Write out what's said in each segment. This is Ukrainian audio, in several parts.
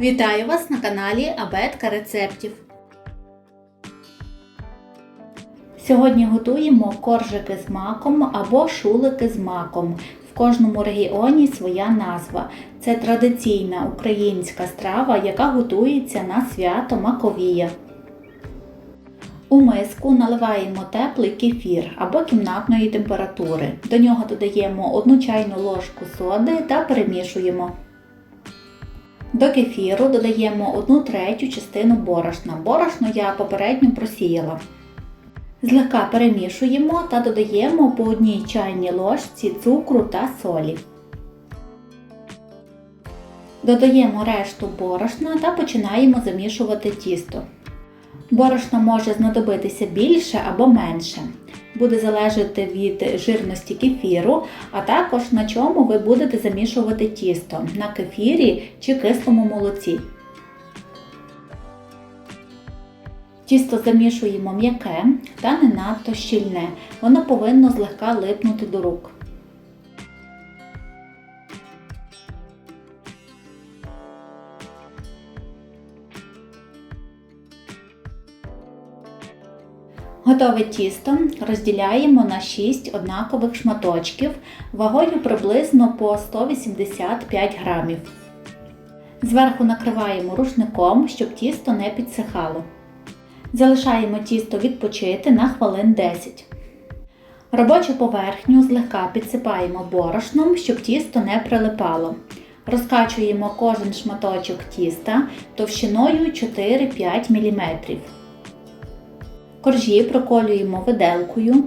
Вітаю вас на каналі Абетка рецептів. Сьогодні готуємо коржики з маком або шулики з маком. В кожному регіоні своя назва. Це традиційна українська страва, яка готується на свято Маковія. У миску наливаємо теплий кефір або кімнатної температури. До нього додаємо 1 чайну ложку соди та перемішуємо. До кефіру додаємо 1 третю частину борошна. Борошно я попередньо просіяла. Злегка перемішуємо та додаємо по одній чайній ложці цукру та солі. Додаємо решту борошна та починаємо замішувати тісто. Борошна може знадобитися більше або менше. Буде залежати від жирності кефіру, а також на чому ви будете замішувати тісто на кефірі чи кислому молоці. Тісто замішуємо м'яке та не надто щільне. Воно повинно злегка липнути до рук. Готове тісто розділяємо на 6 однакових шматочків вагою приблизно по 185 грамів. Зверху накриваємо рушником, щоб тісто не підсихало. Залишаємо тісто відпочити на хвилин 10. Робочу поверхню злегка підсипаємо борошном, щоб тісто не прилипало. Розкачуємо кожен шматочок тіста товщиною 4-5 мм. Коржі проколюємо виделкою.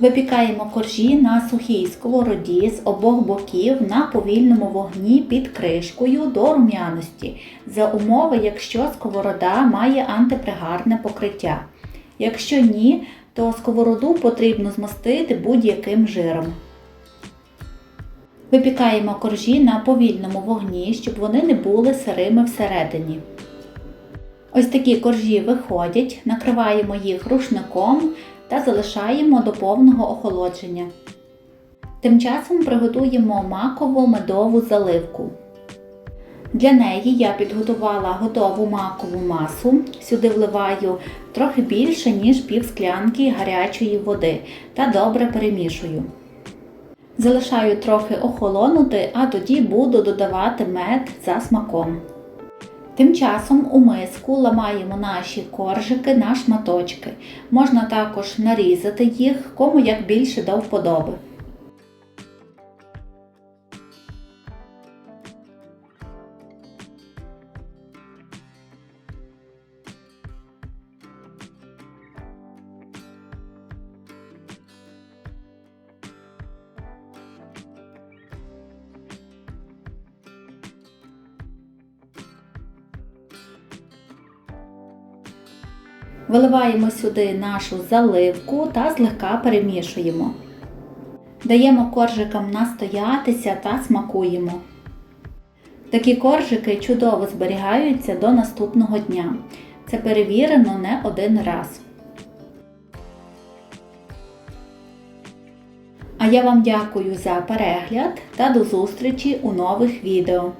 Випікаємо коржі на сухій сковороді з обох боків на повільному вогні під кришкою до рум'яності, за умови, якщо сковорода має антипригарне покриття. Якщо ні, то сковороду потрібно змастити будь-яким жиром. Випікаємо коржі на повільному вогні, щоб вони не були сирими всередині. Ось такі коржі виходять, накриваємо їх рушником та залишаємо до повного охолодження. Тим часом приготуємо макову медову заливку. Для неї я підготувала готову макову масу. Сюди вливаю трохи більше, ніж пів склянки гарячої води та добре перемішую. Залишаю трохи охолонути, а тоді буду додавати мед за смаком. Тим часом у миску ламаємо наші коржики на шматочки. Можна також нарізати їх, кому як більше до вподоби. Виливаємо сюди нашу заливку та злегка перемішуємо. Даємо коржикам настоятися та смакуємо. Такі коржики чудово зберігаються до наступного дня. Це перевірено не один раз. А я вам дякую за перегляд та до зустрічі у нових відео.